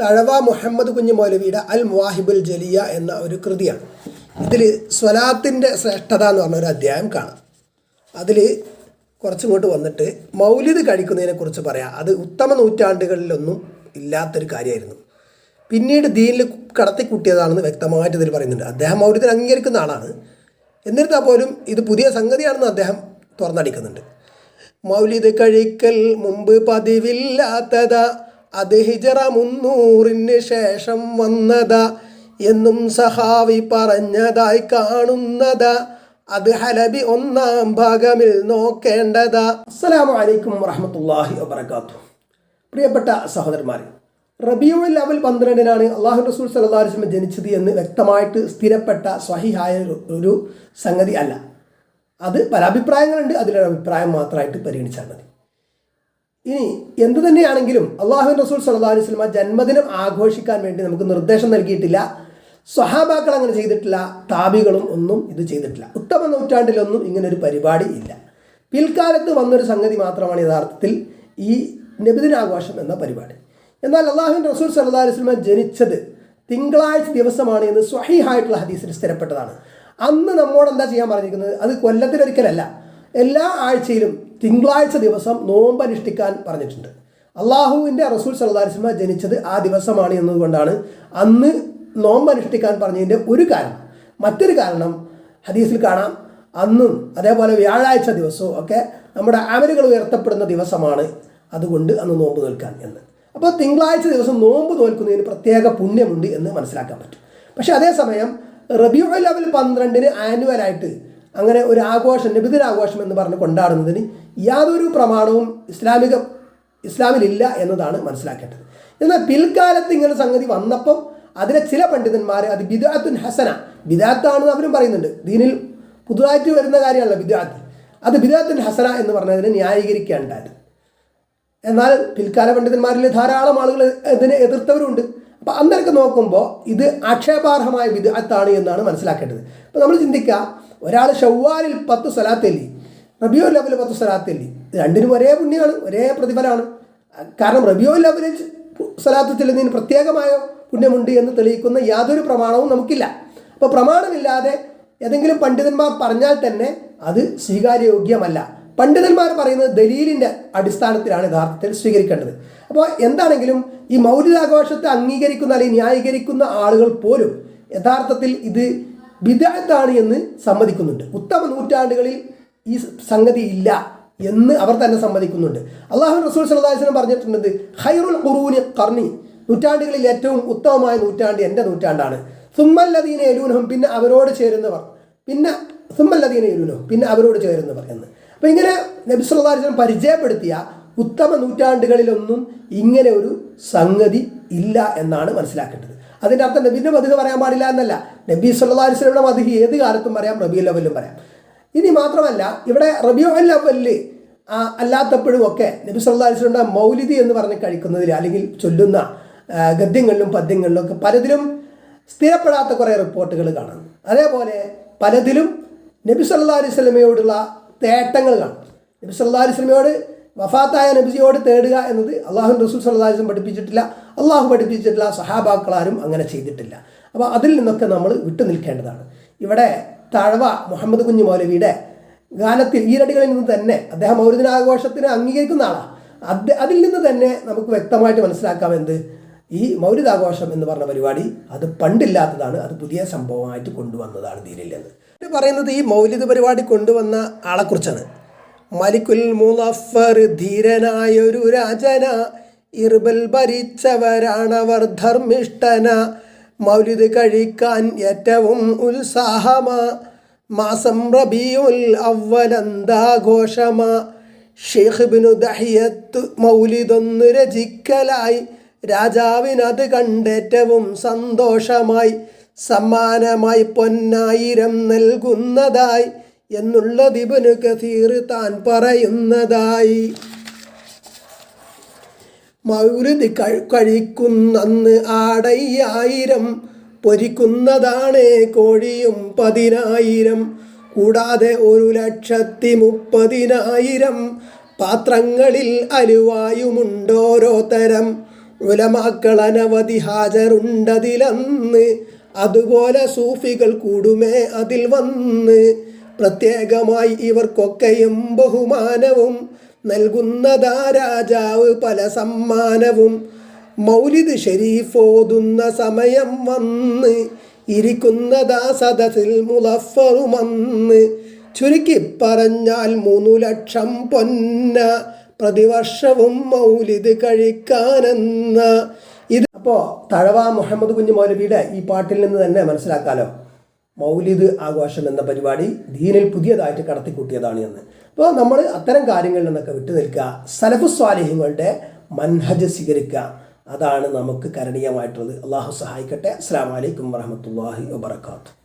തഴവ മുഹമ്മദ് കുഞ്ഞു മൗലവിയുടെ അൽ മുവാഹിബുൽ ജലിയ എന്ന ഒരു കൃതിയാണ്. ഇതിൽ സ്വലാത്തിന്റെ ശ്രേഷ്ഠത എന്ന് പറഞ്ഞൊരു അധ്യായം കാണാം. അതിൽ കുറച്ചിങ്ങോട്ട് വന്നിട്ട് മൗലിദ് കഴിക്കുന്നതിനെക്കുറിച്ച് പറയാം. അത് ഉത്തമ നൂറ്റാണ്ടുകളിലൊന്നും ഇല്ലാത്തൊരു കാര്യമായിരുന്നു. പിന്നീട് ദീനിൽ കടത്തിക്കൂട്ടിയതാണെന്ന് വ്യക്തമായിട്ട് ഇതിൽ പറയുന്നുണ്ട്. അദ്ദേഹം മൗലിദിനെ അംഗീകരിക്കുന്ന ആളാണ്. എന്നിരുന്നാൽ പോലും ഇത് പുതിയ സംഗതിയാണെന്ന് അദ്ദേഹം തുറന്നടിക്കുന്നുണ്ട്. മൗലിദ് കഴിക്കൽ മുമ്പ് പതിവില്ലാത്തതാ അത് ഹിജറ മുന്നൂറിന് ശേഷം വന്നത എന്നും സഹാവി പറഞ്ഞതായി കാണുന്നതാ. അത് ഹലബി ഒന്നാം ഭാഗമിൽ നോക്കേണ്ടതാ. അസ്സലാമു അലൈക്കും വറഹമത്തല്ലാഹി വബർക്കാത്തു പ്രിയപ്പെട്ട സഹോദരന്മാരെ റബിയുൽ അവൽ പന്ത്രണ്ടിനാണ് അള്ളാഹു റസൂൽ അലൈഹി വസല്ലം ജനിച്ചത് എന്ന് വ്യക്തമായിട്ട് സ്ഥിരപ്പെട്ട സ്വഹിഹായ ഒരു സംഗതി അല്ല. അത് പല അഭിപ്രായങ്ങളുണ്ട് അതിലൊരു അഭിപ്രായം മാത്രമായിട്ട് പരിഗണിച്ചാൽ മതി. ഇനി എന്തു തന്നെയാണെങ്കിലും അള്ളാഹു റസൂൽ സല്ലല്ലാഹു അലൈഹി വസല്ലം ജന്മദിനം ആഘോഷിക്കാൻ വേണ്ടി നമുക്ക് നിർദ്ദേശം നൽകിയിട്ടില്ല. സ്വഹാബാക്കൾ അങ്ങനെ ചെയ്തിട്ടില്ല. താബികളും ഒന്നും ഇത് ചെയ്തിട്ടില്ല. ഉത്തമ നൂറ്റാണ്ടിലൊന്നും ഇങ്ങനെ ഒരു പരിപാടി ഇല്ല. പിൽക്കാലത്ത് വന്നൊരു സംഗതി മാത്രമാണ് യഥാർത്ഥത്തിൽ ഈ നബിദിനാഘോഷം എന്ന പരിപാടി. എന്നാൽ അള്ളാഹുവിൻ റസൂൽ സല്ലല്ലാഹു അലൈഹി വസല്ലം ജനിച്ചത് തിങ്കളാഴ്ച ദിവസമാണ് എന്ന് സ്വഹീഹായിട്ടുള്ള ഹദീസിൽ സ്ഥിരപ്പെട്ടതാണ്. അന്ന് നമ്മോട് എന്താ ചെയ്യാൻ പറഞ്ഞിരിക്കുന്നത്? അത് കൊല്ലത്തിലൊരിക്കലല്ല. എല്ലാ ആഴ്ചയിലും തിങ്കളാഴ്ച ദിവസം നോമ്പ് അനുഷ്ഠിക്കാൻ പറഞ്ഞിട്ടുണ്ട്. അള്ളാഹുവിന്റെ റസൂൽ വസല്ലം ജനിച്ചത് ആ ദിവസമാണ് എന്നതുകൊണ്ടാണ് അന്ന് നോമ്പ് അനുഷ്ഠിക്കാൻ പറഞ്ഞതിന്റെ ഒരു കാരണം. മറ്റൊരു കാരണം ഹദീസിൽ കാണാം. അന്നും അതേപോലെ വ്യാഴാഴ്ച ദിവസവും ഒക്കെ നമ്മുടെ അമലുകൾ ഉയർത്തപ്പെടുന്ന ദിവസമാണ്. അതുകൊണ്ട് അന്ന് നോമ്പ് നിൽക്കാൻ എന്ന്. അപ്പോൾ തിങ്കളാഴ്ച ദിവസം നോമ്പ് നോൽക്കുന്നതിന് പ്രത്യേക പുണ്യമുണ്ട് എന്ന് മനസ്സിലാക്കാൻ പറ്റും. പക്ഷേ അതേസമയം റബിയു ലെവൽ പന്ത്രണ്ടിന് ആനുവലായിട്ട് അങ്ങനെ ഒരു ആഘോഷം നബിദിനാഘോഷം എന്ന് പറഞ്ഞ് കൊണ്ടാടുന്നതിന് യാതൊരു പ്രമാണവും ഇസ്ലാമിക ഇസ്ലാമിലില്ല എന്നതാണ് മനസ്സിലാക്കേണ്ടത്. എന്നാൽ പിൽക്കാലത്ത് ഇങ്ങനെ സംഗതി വന്നപ്പം അതിലെ ചില പണ്ഡിതന്മാർ അത് ബിദാത്തുൻ ഹസന ബിദാത്താണെന്ന് അവരും പറയുന്നുണ്ട്. ദീനിൽ പുതുതായിട്ട് വരുന്ന കാര്യമല്ല ബിദാത്ത് അത് ബിദാത്തുൻ ഹസന എന്ന് പറഞ്ഞതിനെ ന്യായീകരിക്കേണ്ടത് എന്നാൽ പിൽക്കാല പണ്ഡിതന്മാരിൽ ധാരാളം ആളുകൾ ഇതിനെ എതിർത്തവരുണ്ട്. അപ്പോൾ അന്നേരൊക്കെ നോക്കുമ്പോൾ ഇത് ആക്ഷേപാർഹമായ വിദഗ്ധാണ് എന്നാണ് മനസ്സിലാക്കേണ്ടത്. അപ്പോൾ നമ്മൾ ചിന്തിക്കുക ഒരാൾ ഷവ്വാലിൽ പത്ത് സ്വലാത്തെല്ലി റബിയോ ലെവൽ പത്ത് സ്വലാത്തെല്ലി? രണ്ടിനും ഒരേ പുണ്യമാണ് ഒരേ പ്രതിഫലമാണ്. കാരണം റബിയോ ലെവലിൽ സ്വലാത്ത് ചെല്ലുന്നതിന് പ്രത്യേകമായ പുണ്യമുണ്ട് എന്ന് തെളിയിക്കുന്ന യാതൊരു പ്രമാണവും നമുക്കില്ല. അപ്പോൾ പ്രമാണമില്ലാതെ ഏതെങ്കിലും പണ്ഡിതന്മാർ പറഞ്ഞാൽ തന്നെ അത് സ്വീകാര്യയോഗ്യമല്ല. പണ്ഡിതന്മാർ പറയുന്നത് ദലീലിന്റെ അടിസ്ഥാനത്തിലാണ് യഥാർത്ഥത്തിൽ സ്വീകരിക്കേണ്ടത്. അപ്പോൾ എന്താണെങ്കിലും ഈ മൗലികാഘോഷത്തെ അംഗീകരിക്കുന്ന അല്ലെങ്കിൽ ന്യായീകരിക്കുന്ന ആളുകൾ പോലും യഥാർത്ഥത്തിൽ ഇത് വിദഗ്ധാണ് എന്ന് സമ്മതിക്കുന്നുണ്ട്. ഉത്തമ നൂറ്റാണ്ടുകളിൽ ഈ സംഗതി ഇല്ല എന്ന് അവർ തന്നെ സമ്മതിക്കുന്നുണ്ട്. അള്ളാഹു റസൂൽ സല്ലാസ്ലം പറഞ്ഞിട്ടുണ്ട് ഹൈറുൽ ഖുറൂനി കർണി നൂറ്റാണ്ടുകളിൽ ഏറ്റവും ഉത്തമമായ നൂറ്റാണ്ട് എന്റെ നൂറ്റാണ്ടാണ്. സുമ്മല്ലദീന എലൂനഹും പിന്നെ അവരോട് ചേരുന്നവർ. പിന്നെ സുമ്മല്ലദീന എലൂനഹും പിന്നെ അവരോട് ചേരുന്നവർ എന്ന്. അപ്പോൾ ഇങ്ങനെ നബി വസല്ലം പരിചയപ്പെടുത്തിയ ഉത്തമ നൂറ്റാണ്ടുകളിലൊന്നും ഇങ്ങനെ ഒരു സംഗതി ഇല്ല എന്നാണ് മനസ്സിലാക്കേണ്ടത്. അതിന്റെ അർത്ഥം നബീന്റെ മധുഹ പറയാൻ പാടില്ല എന്നല്ല. നബി സല്ലല്ലാഹു അലൈഹി വസല്ലമയുടെ മധുഹി ഏത് കാലത്തും പറയാം റബിയുൽ അവലും പറയാം. ഇനി മാത്രമല്ല ഇവിടെ റബിയുൽ അവലിൽ അല്ലാത്തപ്പോഴും ഒക്കെ നബി സല്ലാസ്ലിയുടെ മൗലിദി എന്ന് പറഞ്ഞ് കഴിക്കുന്നതിൽ അല്ലെങ്കിൽ ചൊല്ലുന്ന ഗദ്യങ്ങളിലും പദ്യങ്ങളിലും ഒക്കെ പലതിലും സ്ഥിരപ്പെടാത്ത കുറേ റിപ്പോർട്ടുകൾ കാണാം. അതേപോലെ പലതിലും നബി സല്ലാ അലൈഹി സ്വലമയോടുള്ള തേട്ടങ്ങൾ കാണും. നബി സല്ലാ അലൈഹി സ്വലമയോട് വഫാത്തായ നബിജിയോട് തേടുക എന്നത് അള്ളാഹു റസൂൽ സല്ലാ അലൈഹി പഠിപ്പിച്ചിട്ടില്ല. അള്ളാഹു പഠിപ്പിച്ചിട്ടില്ല സഹാബാക്കളാരും അങ്ങനെ ചെയ്തിട്ടില്ല. അപ്പോൾ അതിൽ നിന്നൊക്കെ നമ്മൾ വിട്ടു നിൽക്കേണ്ടതാണ് ഇവിടെ തഴവ മുഹമ്മദ് കുഞ്ഞു മൗലവിയുടെ ഗാനത്തിൽ ഈരടികളിൽ നിന്ന് തന്നെ അദ്ദേഹം മൗലിദിനാഘോഷത്തിന് അംഗീകരിക്കുന്ന ആളാണ് അത് അതിൽ നിന്ന് തന്നെ നമുക്ക് വ്യക്തമായിട്ട് മനസ്സിലാക്കാം എന്ത്? ഈ മൗലികാഘോഷം എന്ന് പറഞ്ഞ പരിപാടി അത് പണ്ടില്ലാത്തതാണ് അത് പുതിയ സംഭവമായിട്ട് കൊണ്ടുവന്നതാണ് ദീനില്ലെന്ന് ഇത് പറയുന്നത് ഈ മൗലിക പരിപാടി കൊണ്ടുവന്ന ആളെക്കുറിച്ചാണ്. മലിക്കുൽ മുലഫർ ധീരനായൊരു രാജന ഇർബൽ ഭരിച്ചവരാണവർ ധർമ്മിഷ്ഠന. മൗലിദ് കഴിക്കാൻ ഏറ്റവും ഉത്സാഹമ. മാസം റബിയുൽ അവലന്താഘോഷമ ഷെയ്ഖ് ബിനു ദഹിയത്ത് മൗലിദൊന്ന് രചിക്കലായി. രാജാവിനത് കണ്ടേറ്റവും സന്തോഷമായി. സമ്മാനമായി പൊന്നായിരം നൽകുന്നതായി. എന്നുള്ളത് ഇബനു കസീർ താൻ പറയുന്നതായി. മൗരുതി കഴിക്കുന്നന്ന് ആടയ്യായിരം പൊരിക്കുന്നതാണ് കോഴിയും പതിനായിരം. കൂടാതെ ഒരു ലക്ഷത്തി മുപ്പതിനായിരം പാത്രങ്ങളിൽ അലുവായുമുണ്ടോരോ തരം. ഉലമാക്കൾ അനവധി ഹാജറുണ്ടതിലന്ന് അതുപോലെ സൂഫികൾ കൂടുമേ അതിൽ വന്ന്. പ്രത്യേകമായി ഇവർക്കൊക്കെയും ബഹുമാനവും നൽകുന്നതാ രാജാവ് പല സമ്മാനവും. മൗലിദ് ഷരീഫ് ഓതുന്ന സമയം വന്ന് ഇരിക്കുന്നതാ സദസ്സിൽ മുലഫറുമന്ന് ചുരുക്കി പറഞ്ഞാൽ മൂന്നു ലക്ഷം പൊന്ന പ്രതിവർഷവും മൗലിദ് കഴിക്കാനെന്ന ഇത്. അപ്പോൾ തഴവ മുഹമ്മദ് കുഞ്ഞു മൗലവിയുടെ ഈ പാട്ടിൽ നിന്ന് തന്നെ മനസ്സിലാക്കാലോ. മൗലിദ് ആഘോഷം എന്ന പരിപാടി ദീനിൽ പുതിയതായിട്ട് കടത്തിക്കൂട്ടിയതാണ് എന്ന്. അപ്പോൾ നമ്മൾ അത്തരം കാര്യങ്ങളിൽ നിന്നൊക്കെ വിട്ടു നിൽക്കുക സലഫു സ്വാലിഹ്യങ്ങളുടെ മൻഹജ് സ്വീകരിക്കുക. അതാണ് നമുക്ക് കരണീയമായിട്ടുള്ളത്. അള്ളാഹു സഹായിക്കട്ടെ. അസ്സാം വലൈക്കും വറഹമത്തല്ലാഹി വാത്തു